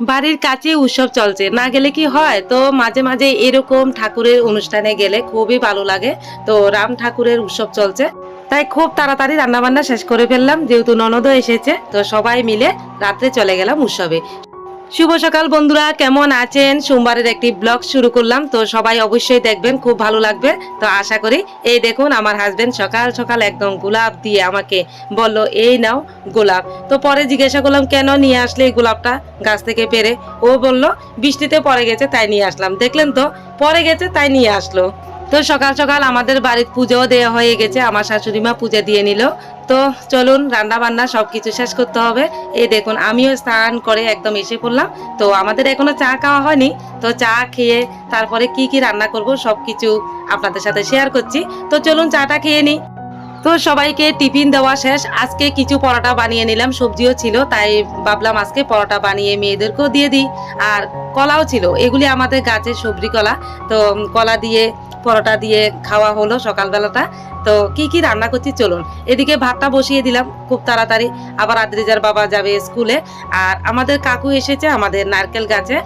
বাড়ির কাছে উৎসব চলছে। না গেলে কি হয়? তো মাঝে মাঝে এরকম ঠাকুরের অনুষ্ঠানে গেলে খুবই ভালো লাগে। তো রাম ঠাকুরের উৎসব চলছে। তাই খুব তাড়াতাড়ি রান্নাবান্না শেষ করে ফেললাম। যেহেতু ননদও এসেছে, তো সবাই মিলে রাত্রে চলে গেলাম উৎসবে। শুভ সকাল বন্ধুরা, কেমন আছেন? সোমবারের একটি ব্লগ শুরু করলাম, তো সবাই অবশ্যই দেখবেন, খুব ভালো লাগবে। তো আশা করি এই দেখুন আমার হাজবেন্ড সকাল সকাল একদম গোলাপ দিয়ে আমাকে বলল, এই নাও গোলাপ। তো পরে জিজ্ঞাসা করলাম, কেন নিয়ে আসলে এই গোলাপটা গাছ থেকে পেরে? ও বলল, বৃষ্টিতে পরে গেছে, তাই নিয়ে আসলাম। দেখলেন তো পরে গেছে, তাই নিয়ে আসলো। তো সকাল সকাল আমাদের বাড়ির পুজোও দেওয়া হয়ে গেছে, আমার শাশুড়ি মা পূজা দিয়ে নিল। তো চলুন রান্না বান্না সব কিছু শেষ করতে হবে। এই দেখুন, আমিও স্নান করে একদম এসে পড়লাম। তো আমাদের এখনও চা খাওয়া হয়নি। তো চা খেয়ে তারপরে কি কি রান্না করব সব কিছু আপনাদের সাথে শেয়ার করছি। তো চলুন, চাটা খেয়ে নিই। তো সবাইকে টিফিন দেওয়া শেষ। আজকে কিছু পরোটা বানিয়ে নিলাম। সবজিও ছিল, তাই ভাবলাম আজকে পরোটা বানিয়ে মেয়েদেরকেও দিয়ে দিই। আর কলাও ছিল, এগুলি আমাদের গাছের সবজি কলা। তো কলা দিয়ে, পরোটা দিয়ে খাওয়া হলো সকালবেলাটা। তো কি কি রান্না করছি চলুন। এদিকে ভাতটা বসিয়ে দিলাম খুব তাড়াতাড়ি। আবার আদ্রিজার বাবা যাবে স্কুলে। আর আমাদের কাকু এসেছে আমাদের নারকেল গাছে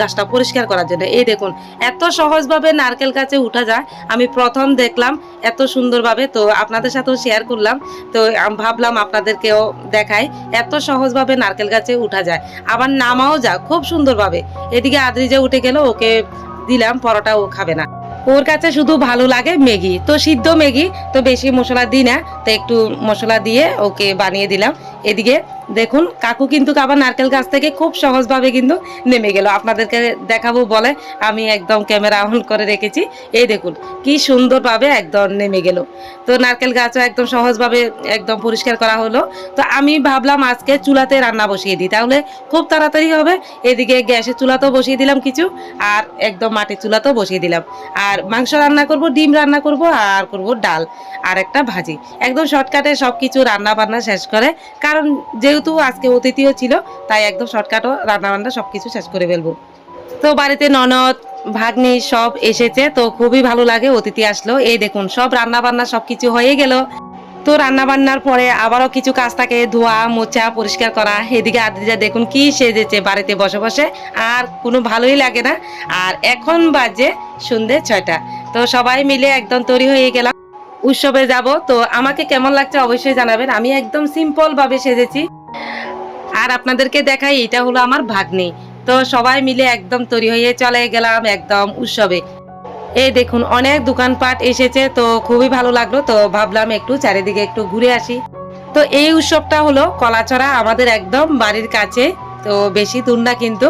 গাছটা পরিষ্কার করার জন্য। এই দেখুন, এত সহজভাবে নারকেল গাছে উঠা যায়। আমি প্রথম দেখলাম এত সুন্দরভাবে। তো আপনাদের সাথেও শেয়ার করলাম। তো ভাবলাম আপনাদেরকেও দেখায় এত সহজভাবে নারকেল গাছে উঠা যায়। আবার নামাও যা খুব সুন্দরভাবে। এদিকে আদ্রিজা উঠে গেল, ওকে দিলাম, পরোটা ও খাবে না। ওর কাছে শুধু ভালো লাগে ম্যাগি। তো, সিদ্ধ ম্যাগি, তো বেশি মশলা দিই না, তো একটু মশলা দিয়ে ওকে বানিয়ে দিলাম। এদিকে দেখুন, কাকু কিন্তু আবার নারকেল গাছ থেকে খুব সহজভাবে কিন্তু নেমে গেল। আপনাদেরকে দেখাবো বলে আমি একদম ক্যামেরা অন করে রেখেছি। এই দেখুন, কি সুন্দরভাবে একদম নেমে গেল। তো নারকেল গাছও একদম সহজভাবে একদম পরিষ্কার করা হলো। তো আমি ভাবলাম আজকে চুলাতে রান্না বসিয়ে দিই। তাহলে খুব তাড়াতাড়ি হবে। এদিকে গ্যাসের চুলাতেও বসিয়ে দিলাম কিছু, আর একদম মাটির চুলাতেও বসিয়ে দিলাম। আর মাংস রান্না করব, ডিম রান্না করব, আর করব ডাল, আর একটা ভাজি। একদম শর্টকাটে সব কিছু রান্না বান্না শেষ করে, কারণ যেহেতু আজকে অতিথিও ছিল, তাই একদম শর্টকাটও রান্না বান্না সব কিছু শেষ করে ফেলব। তো বাড়িতে ননদ, ভাগ্নি সব এসেছে, তো খুবই ভালো লাগে, অতিথি আসলো। এই দেখুন, সব রান্না বান্না সব কিছু হয়ে গেল। তো রান্না বান্নার পরে আবারও কিছু কাজ থাকে, ধোয়া, মোছা, পরিষ্কার করা। এদিকে আদ্রিজা দেখুন কি সেজেছে বাড়িতে বসে বসে, আর কোনো ভালোই লাগে না। আর এখন বাজে সন্ধে ছয়টা। তো সবাই মিলে একদম তৈরি হয়ে গেলাম। উৎসবে যাব, তো আমাকে কেমন লাগছে অবশ্যই জানাবেন। আমি একদম সিম্পল ভাবে সেজেছি। আর আপনাদেরকে দেখাই, এটা হলো আমার ভাগ্নি। তো সবাই মিলে একদম তৈরি হয়ে চলে গেলাম একদম উৎসবে। এই দেখুন, অনেক দোকানপাট এসেছে, তো খুবই ভালো লাগল। তো ভাবলাম একটু চারিদিকে একটু ঘুরে আসি। তো এই উৎসবটা হলো কলাচড়া আমাদের একদম বাড়ির কাছে। তো বেশি দূর না কিন্তু।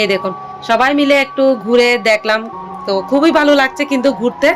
এই দেখুন, সবাই মিলে একটু ঘুরে দেখলাম। তো খুবই ভালো লাগছে কিন্তু ঘুরতে।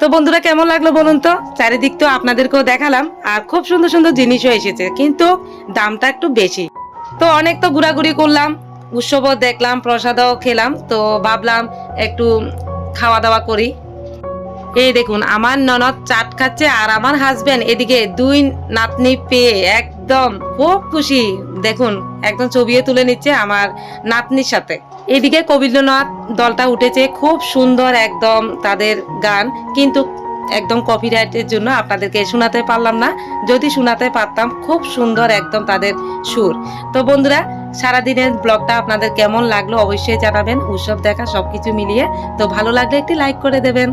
তো বন্ধুরা, কেমন লাগল বলুন তো? চারিদিক তো আপনাদেরকেও দেখালাম, আর খুব সুন্দর সুন্দর জিনিসও এসেছে, কিন্তু দামটা একটু বেশি। তো অনেক তো ঘোরাঘুরি করলাম, উৎসবও দেখলাম, প্রসাদও খেলাম, তো ভাবলাম একটু খাওয়া দাওয়া করি। এই দেখুন, আমার ননদ চাট খাচ্ছে আর আমার হাজবেন্ড এদিকে দুই নাতনি পেয়ে একদম খুব খুশি। দেখুন, একদম ছবিও তুলে নিচ্ছে আমার নাতনির সাথে। এদিকে কবীন্দ্রনাথ দলটা উঠেছে খুব সুন্দর একদম তাদের গান, কিন্তু একদম কপিরাইটের জন্য আপনাদেরকে শোনাতে পারলাম না। যদি শোনাতে পারতাম, খুব সুন্দর একদম তাদের সুর। তো বন্ধুরা, সারাদিনের ব্লগটা আপনাদের কেমন লাগল অবশ্যই জানাবেন। উৎসব দেখা সবকিছু মিলিয়ে। তো ভালো লাগলে একটি লাইক করে দেবেন।